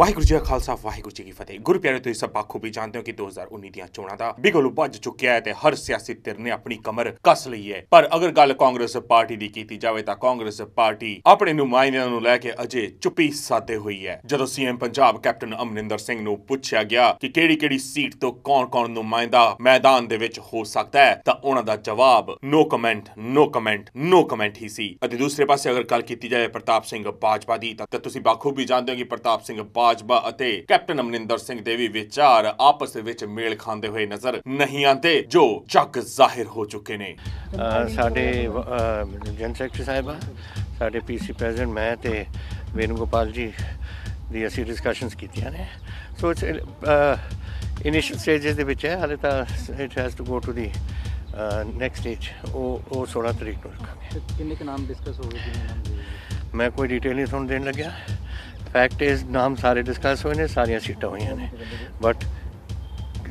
ਵਾਹਿਗੁਰੂ ਜੀ ਕਾ ਖਾਲਸਾ, ਵਾਹਿਗੁਰੂ ਜੀ ਕੀ ਫਤਿਹ। ਗੁਰੂ ਪਿਆਰੇ ਤੁਸੀਂ ਸਭ ਬਾਖੂਬੀ ਜਾਣਦੇ ਹੋ ਕਿ 2019 ਦੀਆਂ ਚੋਣਾਂ ਦਾ ਬਿਗਲ ਵੱਜ ਚੁੱਕਿਆ ਹੈ ਤੇ ਹਰ ਸਿਆਸੀ ਧਿਰ ਨੇ ਆਪਣੀ ਕਮਰ ਕੱਸ ਲਈ ਹੈ। ਪਰ ਅਗਰ ਗੱਲ ਕਾਂਗਰਸ ਪਾਰਟੀ ਦੀ ਕੀਤੀ ਜਾਵੇ ਤਾਂ ਕਾਂਗਰਸ ਪਾਰਟੀ ਆਪਣੇ ਨੁਮਾਇੰਦਿਆਂ ਨੂੰ ਲੈ ਕੇ ਅਜੇ ਚੁੱਪੀ ਸਾਦੇ ਹੋਈ ਹੈ। ਜਦੋਂ ਸੀਐਮ ਪੰਜਾਬ ਕੈਪਟਨ ਅਮਰਿੰਦਰ ਸਿੰਘ ਨੂੰ ਪੁੱਛਿਆ ਗਿਆ ਕਿ ਕਿਹੜੀ-ਕਿਹੜੀ ਸੀਟ ਤੋਂ ਕੌਣ-ਕੌਣ ਨੁਮਾਇੰਦਾ ਮੈਦਾਨ ਦੇ ਵਿੱਚ ਹੋ ਸਕਦਾ ਹੈ, ਤਾਂ ਉਹਨਾਂ ਦਾ ਜਵਾਬ no comment no comment no comment ਹੀ ਸੀ। ਅਤੇ ਦੂਸਰੇ ਪਾਸੇ ਅਗਰ ਗੱਲ ਕੀਤੀ ਜਾਵੇ ਪ੍ਰਤਾਪ ਸਿੰਘ ਬਾਜਵਾ ਦੀ ਤਾਂ ਤਾਂ ਤੁਸੀਂ ਬਾਖੂਬੀ ਜਾਣਦੇ ਹੋ ਕਿ ਪ੍ਰਤਾਪ ਸਿੰਘ ਬਾਜਵਾ ਅਤੇ ਕੈਪਟਨ ਅਮਰਿੰਦਰ ਸਿੰਘ ਦੇ ਵੀ ਵਿਚਾਰ ਆਪਸ ਵਿੱਚ ਮੇਲ ਖਾਂਦੇ ਹੋਏ ਨਜ਼ਰ ਨਹੀਂ ਆਉਂਦੇ ਜੋ ਜੱਗ ਜ਼ਾਹਿਰ ਹੋ ਚੁੱਕੇ ਨੇ। ਸਾਡੇ ਜਨ ਸੈਕਟਰੀ ਸਾਹਿਬਾ ਸਾਡੇ ਪੀਸੀ ਪ੍ਰੈਜ਼ੀਡੈਂਟ ਮੈਂ ਤੇ ਵੇਨੂ ਗੋਪਾਲ ਜੀ ਦੀ ਅਸੀਂ ਡਿਸਕਸ਼ਨਸ ਕੀਤੀਆਂ ਨੇ। ਸੋ ਇਟਸ ਇਨੀਸ਼ੀਅਲ ਸਟੇਜਸ ਦੇ ਵਿੱਚ ਹੈ ਹਾਲੇ ਤਾਂ it has to go to the next stage ਉਹ ਉਹ 16 ਤਰੀਕ ਨੂੰ ਰੱਖਾਂਗੇ। ਕਿੰਨੇ ਕੁ ਨਾਮ ਡਿਸਕਸ ਹੋ ਗਏ ਕਿੰਨੇ ਨਾਮ ਦੇ ਮੈਂ ਕੋਈ ਡਿਟੇਲ ਨਹੀਂ ਤੁਹਾਨੂੰ ਦੇਣ ਲੱਗਿਆ। ਫੈਕਟ ਇਜ਼ ਨਾਮ ਸਾਰੇ ਡਿਸਕਸ ਹੋਏ ਨੇ ਸਾਰੀਆਂ ਸੀਟਾਂ ਹੋਈਆਂ ਨੇ। ਬਟ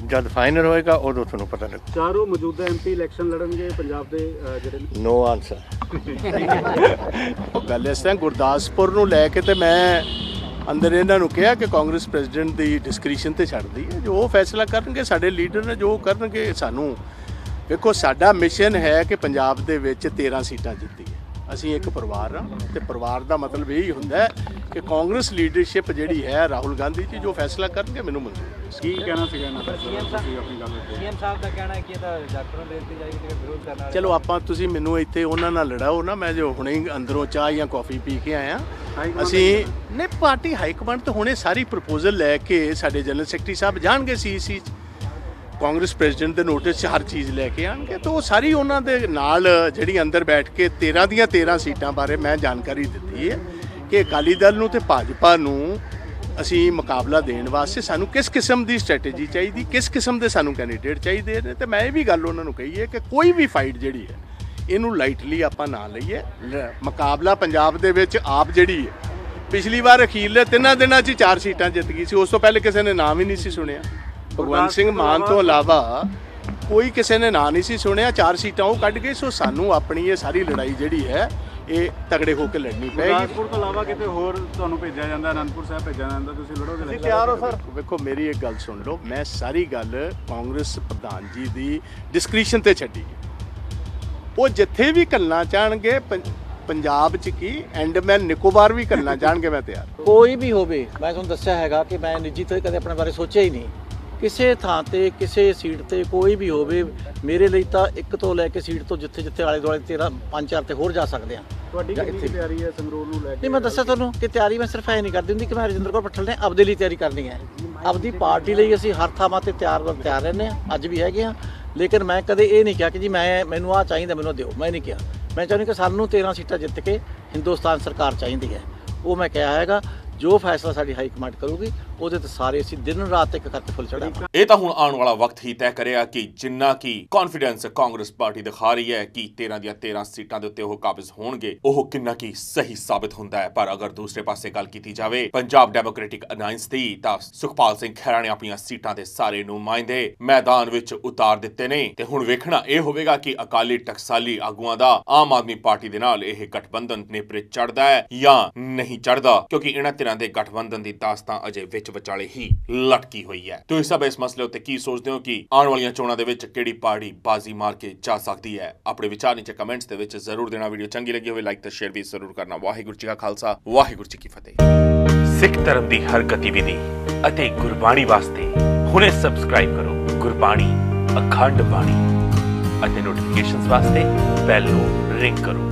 ਜਦ ਫਾਈਨਲ ਹੋਏਗਾ ਉਦੋਂ ਤੁਹਾਨੂੰ ਪਤਾ ਲੱਗੂ। ਚਾਰੋਂ ਮੌਜੂਦਾ ਐਮਪੀ ਇਲੈਕਸ਼ਨ ਲੜਨਗੇ ਪੰਜਾਬ ਦੇ ਜਿਹੜੇ ਨੇ। ਆਨਸਰ ਗੱਲ ਇਸ ਤਰ੍ਹਾਂ ਗੁਰਦਾਸਪੁਰ ਨੂੰ ਲੈ ਕੇ ਤੇ ਮੈਂ ਅੰਦਰ ਇਹਨਾਂ ਨੂੰ ਕਿਹਾ ਕਿ ਕਾਂਗਰਸ ਪ੍ਰੈਜ਼ੀਡੈਂਟ ਦੀ ਡਿਸਕ੍ਰਿਸ਼ਨ ਤੇ ਛੱਡਦੀ ਹੈ। ਜੋ ਉਹ ਫੈਸਲਾ ਕਰਨਗੇ ਸਾਡੇ ਲੀਡਰ ਨੇ ਜੋ ਕਰਨਗੇ ਸਾਨੂੰ ਵੇਖੋ ਸਾਡਾ ਮਿਸ਼ਨ ਹੈ ਕਿ ਪੰਜਾਬ ਦੇ ਵਿੱਚ 13 ਸੀਟਾਂ ਜਿੱਤੀਏ ਅਸੀਂ ਇੱਕ ਪਰਿਵਾਰ ਹਾਂ ਤੇ ਪਰਿਵਾਰ ਦਾ ਮਤਲਬ ਇਹ ਹੀ ਹੁੰਦਾ ਕਿ ਕਾਂਗਰਸ ਲੀਡਰਸ਼ਿਪ ਜਿਹੜੀ ਹੈ ਰਾਹੁਲ ਗਾਂਧੀ ਜੀ ਜੋ ਫੈਸਲਾ ਕਰਨਗੇ ਮੈਨੂੰ ਮਨਜ਼ੂਰ ਹੈ ਕੀ ਕਹਿਣਾ ਸੀਗਾ ਇਹਨਾਂ ਦਾ? ਸੀਐਮ ਤੁਸੀਂ ਆਪਣੀ ਗੱਲ ਸਾਹਿਬ ਸੀਐਮ ਸਾਹਿਬ ਦਾ ਕਹਿਣਾ ਹੈ ਕਿ ਇਹ ਤਾਂ ਡਾਕਟਰਾਂ ਦੇ ਦਿੱਤੀ ਜਾਏਗੀ ਤੇ ਵਿਰੋਧ ਕਰਨ ਵਾਲੇ ਚਲੋ ਆਪਾਂ ਤੁਸੀਂ ਮੈਨੂੰ ਇੱਥੇ ਉਹਨਾਂ ਨਾਲ ਲੜਾਓ ਨਾ ਮੈਂ ਜੋ ਹੁਣੇ ਹੀ ਅੰਦਰੋਂ ਚਾਹ ਜਾਂ ਕਾਫੀ ਪੀ ਕੇ ਆਇਆ। ਅਸੀਂ ਨੇ ਪਾਰਟੀ ਹਾਈ ਕਮਾਂਡ ਤੋਂ ਹੁਣੇ ਸਾਰੀ ਪ੍ਰਪੋਜ਼ਲ ਲੈ ਕੇ ਸਾਡੇ ਜਨਰਲ ਸੈਕਟਰੀ ਸਾਹਿਬ ਜਾਣਗੇ ਸੀਸੀ ਕਾਂਗਰਸ ਪ੍ਰੈਜ਼ੀਡੈਂਟ ਦੇ ਨੋਟਿਸ 'ਚ ਹਰ ਚੀਜ਼ ਲੈ ਕੇ ਆਣਗੇ, ਤਾਂ ਉਹ ਸਾਰੀ ਉਹਨਾਂ ਦੇ ਨਾਲ ਜਿਹੜੀ ਅੰਦਰ ਬੈਠ ਕੇ 13 ਦੀਆਂ 13 ਸੀਟਾਂ ਬਾਰੇ ਮੈਂ ਜਾਣਕਾਰੀ ਦਿੱਤੀ ਹੈ ਕਿ ਅਕਾਲੀ ਦਲ ਨੂੰ ਤੇ ਭਾਜਪਾ ਨੂੰ ਅਸੀਂ ਮੁਕਾਬਲਾ ਦੇਣ ਵਾਸਤੇ ਸਾਨੂੰ ਕਿਸ ਕਿਸਮ ਦੀ ਸਟ੍ਰੈਟਜੀ ਚਾਹੀਦੀ, ਕਿਸ ਕਿਸਮ ਦੇ ਸਾਨੂੰ ਕੈਂਡੀਡੇਟ ਚਾਹੀਦੇ ਨੇ, ਤੇ ਮੈਂ ਇਹ ਵੀ ਗੱਲ ਉਹਨਾਂ ਨੂੰ ਕਹੀ ਹੈ ਕਿ ਕੋਈ ਵੀ ਫਾਈਟ ਜਿਹੜੀ ਹੈ, ਇਹਨੂੰ ਲਾਈਟਲੀ ਆਪਾਂ ਨਾ ਲਈਏ। ਮੁਕਾਬਲਾ ਪੰਜਾਬ ਦੇ ਵਿੱਚ ਆਪ ਜਿਹੜੀ ਹੈ, ਪਿਛਲੀ ਵਾਰ ਅਖੀਰਲੇ ਤਿੰਨਾਂ ਦਿਨਾਂ 'ਚ ਚਾਰ ਸੀਟਾਂ ਜਿੱਤ ਗਈ ਸੀ, ਉਸ ਤੋਂ ਪਹਿਲੇ ਕਿਸੇ ਨੇ ਨਾਮ ਹੀ ਨਹੀਂ ਸੀ ਸੁਣਿਆ। ਭਗਵੰਤ ਸਿੰਘ ਮਾਨ ਤੋਂ ਇਲਾਵਾ ਕੋਈ ਕਿਸੇ ਨੇ ਨਾਂ ਨਹੀਂ ਸੀ ਸੁਣਿਆ ਚਾਰ ਸੀਟਾਂ ਉਹ ਕੱਢ ਗਏ ਸੋ ਸਾਨੂੰ ਆਪਣੀ ਇਹ ਸਾਰੀ ਲੜਾਈ ਜਿਹੜੀ ਹੈ ਇਹ ਤਗੜੇ ਹੋ ਕੇ ਲੜਨੀ ਪਏਗੀ। ਗੁਰਦਾਸਪੁਰ ਤੋਂ ਇਲਾਵਾ ਕਿਤੇ ਹੋਰ ਤੁਹਾਨੂੰ ਭੇਜਿਆ ਜਾਂਦਾ ਅਨੰਦਪੁਰ ਸਾਹਿਬ ਭੇਜਿਆ ਜਾਂਦਾ ਤੁਸੀਂ ਲੜੋਗੇ election? ਤਿਆਰ ਹੋ ਸਰ? ਵੇਖੋ ਮੇਰੀ ਇੱਕ ਗੱਲ ਸੁਣ ਲਓ ਮੈਂ ਸਾਰੀ ਗੱਲ ਕਾਂਗਰਸ ਪ੍ਰਧਾਨ ਜੀ ਦੀ ਡਿਸਕ੍ਰਿਸ਼ਨ ਤੇ ਛੱਡੀ ਉਹ ਜਿੱਥੇ ਵੀ ਕੱਲਣਾ ਚਾਹਣਗੇ ਪੰਜਾਬ ਚ ਕੀ ਐਂਡਮੈਨ ਨਿਕੋਬਾਰ ਵੀ ਕੱਲਣਾ ਚਾਹਣਗੇ ਮੈਂ ਤਿਆਰ। ਕੋਈ ਵੀ ਹੋਵੇ ਮੈਂ ਤੁਹਾਨੂੰ ਦੱਸਿਆ ਹੈਗਾ ਕਿ ਮੈਂ ਨਿੱਜੀ ਤੌਰ ਕਦੇ ਆਪਣੇ ਬਾਰੇ ਸੋਚਿਆ ਹੀ ਨਹੀਂ। ਕਿਸੇ ਥਾਂ ਤੇ ਕਿਸੇ ਸੀਟ ਤੇ ਕੋਈ ਵੀ ਹੋਵੇ ਮੇਰੇ ਲਈ ਤਾਂ ਇੱਕ ਤੋਂ ਲੈ ਕੇ ਸੀਟ ਤੋਂ ਜਿੱਥੇ ਜਿੱਥੇ ਆਲੇ ਦੁਆਲੇ 13 ਪੰਜ ਚਾਰ ਤੇ ਹੋਰ ਜਾ ਸਕਦੇ ਆ ਤੁਹਾਡੀ ਕਿੰਨੀ ਤਿਆਰੀ ਹੈ ਸੰਗਰੂਰ ਨੂੰ ਲੈ ਕੇ ਨਹੀਂ ਮੈਂ ਦੱਸਿਆ ਤੁਹਾਨੂੰ ਕਿ ਤਿਆਰੀ ਮੈਂ ਸਿਰਫ ਐ ਨਹੀਂ ਕਰਦੀ ਹੁੰਦੀ ਕਿ ਮੈਂ ਰਜਿੰਦਰ ਕੌਰ ਪੱਠਲ ਨੇ ਆਪਦੇ ਲਈ ਤਿਆਰੀ ਕਰਨੀ ਹੈ। ਆਪਦੀ ਪਾਰਟੀ ਲਈ ਅਸੀਂ ਹਰ ਥਾਵਾਂ ਤੇ ਤਿਆਰ ਬਰ ਤਿਆਰ ਰਹਿੰਦੇ ਹਾਂ ਅੱਜ ਵੀ ਹੈਗੇ ਹਾਂ। ਲੇਕਿਨ ਮੈਂ ਕਦੇ ਇਹ ਨਹੀਂ ਕਿਹਾ ਕਿ ਜੀ ਮੈਂ ਮੈਨੂੰ ਆ ਚਾਹੀਦਾ ਮੈਨੂੰ ਦਿਓ। ਮੈਂ ਨਹੀਂ ਕਿਹਾ। ਮੈਂ ਚਾਹੁੰਦੀ ਕਿ ਸਾਨੂੰ 13 ਸੀਟਾਂ ਜਿੱਤ ਕੇ ਹਿੰਦੁਸਤਾਨ ਸਰਕਾਰ ਚਾਹੀਦੀ ਹੈ। ਉਹ ਮੈਂ ਕਿਹਾ ਹੈਗਾ। ਜੋ ਫੈਸਲਾ ਸਾਡੀ ਹਾਈ ਕਮਾਂਡ ਕਰੂਗੀ, ਉਹਦੇ ਤੇ ਸਾਰੇ ਅਸੀਂ ਦਿਨ ਰਾਤ ਇੱਕ ਕਰਕੇ ਫੁੱਲ ਚੜਾਵਾਂਗੇ ਇਹ ਤਾਂ ਹੁਣ ਆਉਣ ਵਾਲਾ ਵਕਤ ਹੀ ਤੈਅ ਕਰਿਆ ਕਿ ਜਿੰਨਾ ਕੀ ਕੌਨਫੀਡੈਂਸ ਕਾਂਗਰਸ ਪਾਰਟੀ ਦਿਖਾ ਰਹੀ ਹੈ ਕਿ 13 ਦੀਆਂ 13 ਸੀਟਾਂ ਦੇ ਉੱਤੇ ਉਹ ਕਾਬਜ਼ ਹੋਣਗੇ, ਉਹ ਕਿੰਨਾ ਕੀ ਸਹੀ ਸਾਬਤ ਹੁੰਦਾ ਹੈ। ਪਰ ਅਗਰ ਦੂਸਰੇ ਪਾਸੇ ਗੱਲ ਕੀਤੀ ਜਾਵੇ, ਪੰਜਾਬ ਡੈਮੋਕ੍ਰੈਟਿਕ ਅਲਾਈਅੰਸ ਦੀ, ਤਾਂ ਸੁਖਪਾਲ ਸਿੰਘ ਖਹਿਰਾ ਨੇ ਆਪਣੀਆਂ ਸੀਟਾਂ ਦੇ ਸਾਰੇ ਨੁਮਾਇੰਦੇ ਮੈਦਾਨ ਵਿੱਚ ਉਤਾਰ ਦਿੱਤੇ ਨੇ। ਤੇ ਹੁਣ ਵੇਖਣਾ ਇਹ ਹੋਵੇਗਾ ਕਿ ਅਕਾਲੀ ਟਕਸਾਲੀ ਆਗੂਆਂ ਦਾ ਆਮ ਆਦਮੀ ਪਾਰਟੀ ਦੇ ਨਾਲ ਇਹ ਗਠਬੰਧਨ ਨੇਪਰੇ ਚੜਦਾ ਹੈ ਜਾਂ ਨਹੀਂ ਚੜਦਾ ਕਿਉਂਕਿ ਇਹਨਾਂ ਤਿੰਨਾਂ ਦੇ ਗਠਬੰਧਨ ਦੀ ਦਾਸਤਾਂ ਅਜੇ ਵਿੱਚ ਵਿਚਾਲੇ ਹੀ ਲਟਕੀ ਹੋਈ ਹੈ। ਤੁਸੀਂ ਸਭ ਇਸ ਮਸਲੇ ਉੱਤੇ ਕੀ ਸੋਚਦੇ ਹੋ ਕਿ ਆਉਣ ਵਾਲੀਆਂ ਚੋਣਾਂ ਦੇ ਵਿੱਚ ਕਿਹੜੀ ਪਾਰਟੀ ਬਾਜ਼ੀ ਮਾਰ ਕੇ ਜਾ ਸਕਦੀ ਹੈ? ਆਪਣੇ ਵਿਚਾਰ ਨੀਚੇ ਕਮੈਂਟਸ ਦੇ ਵਿੱਚ ਜ਼ਰੂਰ ਦੇਣਾ। ਵੀਡੀਓ ਚੰਗੀ ਲੱਗੀ ਹੋਵੇ ਲਾਈਕ ਤੇ ਸ਼ੇਅਰ ਵੀ ਜ਼ਰੂਰ ਕਰਨਾ। ਵਾਹਿਗੁਰੂ ਜੀ ਕਾ ਖਾਲਸਾ, ਵਾਹਿਗੁਰੂ ਜੀ ਕੀ ਫਤਿਹ। ਸਿੱਖ ਧਰਮ ਦੀ ਹਰ ਗਤੀਵਿਧੀ ਅਤੇ ਗੁਰਬਾਣੀ ਵਾਸਤੇ ਹੁਣੇ ਸਬਸਕ੍ਰਾਈਬ ਕਰੋ ਗੁਰਬਾਣੀ ਅਖੰਡ ਬਾਣੀ ਅਤੇ ਨੋਟੀਫਿਕੇਸ਼ਨਸ ਵਾਸਤੇ ਬੈਲ ਨੂੰ ਰਿੰਗ ਕਰੋ।